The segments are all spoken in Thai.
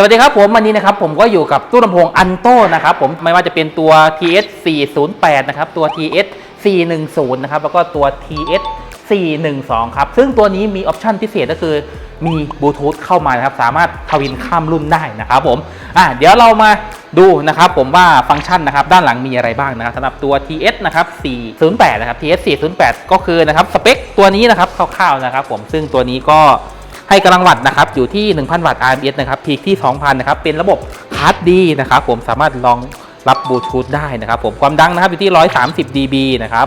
สวัสดีครับผมวันนี้นะครับผมก็อยู่กับตู้ลำโพงอันโต้นะครับผมไม่ว่าจะเป็นตัว TS 408นะครับตัว TS 410นะครับแล้วก็ตัว TS 412ครับซึ่งตัวนี้มีออปชันพิเศษก็คือมีบลูทูธเข้ามานะครับสามารถทวินข้ามรุ่นได้นะครับผมอะเดี๋ยวเรามาดูนะครับผมว่าฟังก์ชันนะครับด้านหลังมีอะไรบ้างนะครับสำหรับตัว TS นะครับ408นะครับ TS 408ก็คือนะครับสเปคตัวนี้นะครับคร่าวๆนะครับผมซึ่งตัวนี้ก็ ให้กำลังวัตต์นะครับอยู่ที่ 1,000 วัตต์ RMS นะครับพีคที่ 2,000 นะครับ เป็นระบบฮาร์ดดีนะครับผมสามารถรองรับบลูทูธได้นะครับผมความดังนะครับอยู่ที่ 130 dB นะครับ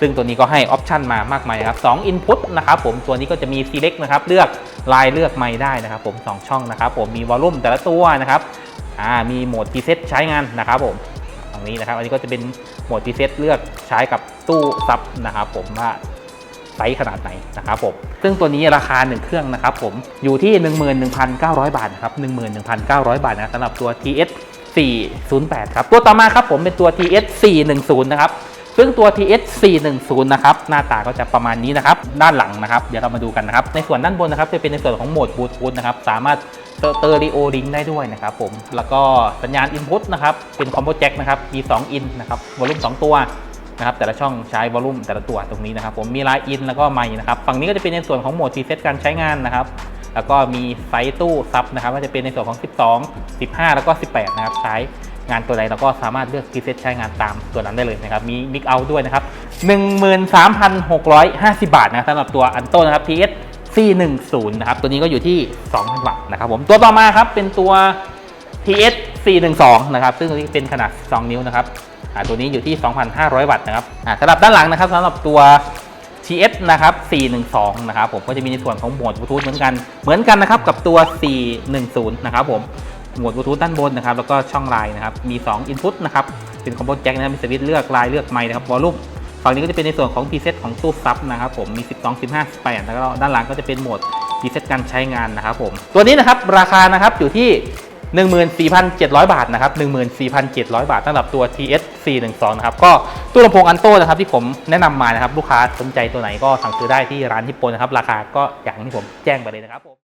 ซึ่งตัวนี้ก็ให้ออปชันมามากมายนะครับ2 Input นะครับผมตัวนี้ก็จะมี Select นะครับเลือกลายเลือกไมค์ได้นะครับผม 2 ช่องนะครับผมมีวอลลุ่มแต่ละตัวนะครับอ่ามีโหมด preset ใช้งานนะครับผมตรงนี้นะครับ อันนี้ก็จะเป็นโหมด preset เลือกใช้กับตู้ซับนะครับผมว่า ไซส์ขนาดไหนนะครับผมซึ่งตัวนี้ราคา 1 เครื่องนะครับผมอยู่ที่ 11,900 บาทนะครับ11,900 บาทนะสำหรับตัว TS 408 ครับ ตัวต่อมาครับผมเป็นตัว TS 410 นะครับซึ่งตัว TS 410 นะครับ หน้าตาก็จะประมาณนี้นะครับ ด้านหลังนะครับ เดี๋ยวเรามาดูกันนะครับ ในส่วนด้านบนนะครับ จะเป็นในส่วนของโหมดบลูทูธนะครับ สามารถเตอร์ริโอลิงได้ด้วยนะครับผม แล้วก็สัญญาณ Input นะครับ เป็นคอมโบแจ็คนะครับมี2 in นะครับวอลลุ่ม2 ตัว นะครับแต่ละช่องใช้วอลลุ่มแต่ละตัวตรงนี้นะครับผมมีไลน์อินแล้วก็ไมค์นะครับฝั่งนี้ก็จะเป็นในส่วนของโหมดรีเซ็ตการใช้งานนะครับแล้วก็มีไซส์ตู้ซับนะครับก็จะเป็นในส่วนของ 12 15 แล้วก็ 18 นะครับใช้งานตัวใดเราก็สามารถเลือกรีเซ็ตใช้งานตามตัวนั้นได้เลยนะครับ มีมิกเอาด้วยนะครับ 13,650 บาทนะครับสำหรับตัวอันโตนะครับ PS C10 นะครับ ตัวนี้ก็อยู่ที่ 2,000วัตต์นะครับผม ตัวต่อมาครับเป็นตัว TS 412 นะครับ ซึ่งตัวนี้เป็นขนาด 2 นิ้วนะครับ ตัวนี้อยู่ที่ 2,500 วัตต์นะครับอ่าสำหรับด้านหลังนะครับสำหรับตัว TS นะครับ 412 นะครับผมก็จะมีในส่วนของโหมดบลูทูธเหมือนกัน เหมือนกันนะครับกับตัว 410 นะครับผม โหมดบลูทูธด้านบนนะครับ แล้วก็ช่องไลน์นะครับ มี 2 Input นะครับ เป็นคอมโบแจ็คนะครับ มีสวิตช์เลือกไลายเลือกไมค์นะครับวอลลุ่ม ฝั่งนี้ก็จะเป็นในส่วนของ preset ของตู้ซับนะครับผม มี 12 15 18 แล้วก็ด้านหลังก็จะเป็นโหมด preset การใช้งานนะครับผม ตัวนี้นะครับราคานะครับอยู่ที่ 14,700 บาทนะครับ14,700 บาทสำหรับตัว TS 412นะครับก็ตู้ลำโพงอันโต้นะครับที่ผมแนะนำมานะครับลูกค้าสนใจตัวไหนก็สั่งซื้อได้ที่ร้านฮิปโปนะครับราคาก็อย่างที่ผมแจ้งไปเลยนะครับ